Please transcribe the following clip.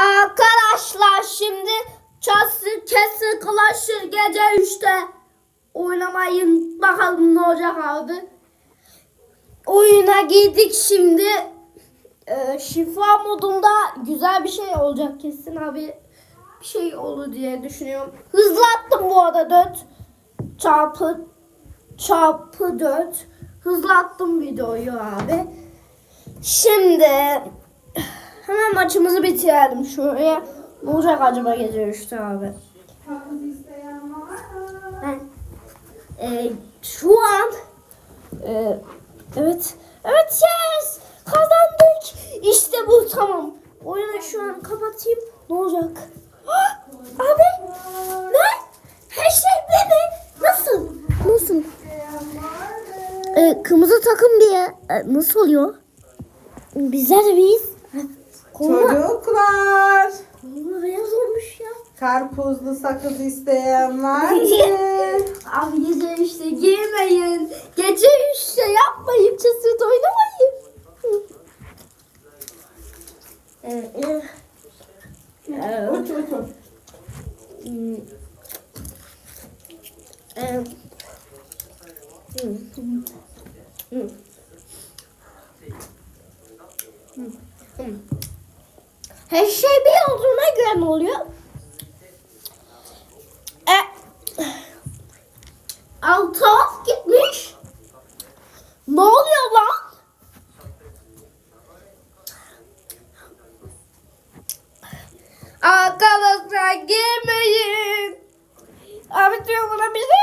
Arkadaşlar şimdi Chelsea kesin Clash'ır gece 3'te oynamayın. Bakalım ne olacak abi. Oyuna girdik şimdi. Ee, şifa modunda güzel bir şey olacak kesin abi. Bir şey olur diye düşünüyorum. Hızlattım bu arada 4 çarpı çarpı 4. Hızlattım videoyu abi. Şimdi hemen maçımızı bitirelim. Şuraya. Ne olacak acaba gece 3'te abi? Ben, e, şu an e, evet evet yes kazandık. İşte bu tamam. Oyunu şu an kapatayım. Ne olacak? Ah, abi ne? Her şey mi? Nasıl? Nasıl? E, kırmızı takım diye e, nasıl oluyor? Bizler de biz koluna, Çocuklar. koluna beyaz olmuş ya Karpuzlu sakız isteyen var mı? Abi gece işte girmeyin. Gece işte yapmayın. Çasırt oynamayın. Uç uç uç. hmm, her şey bir olduğuna göre ne oluyor? E, altı gitmiş. Ne oluyor lan? Arkadaşlar gelmeyin. Abi diyor buna bir şey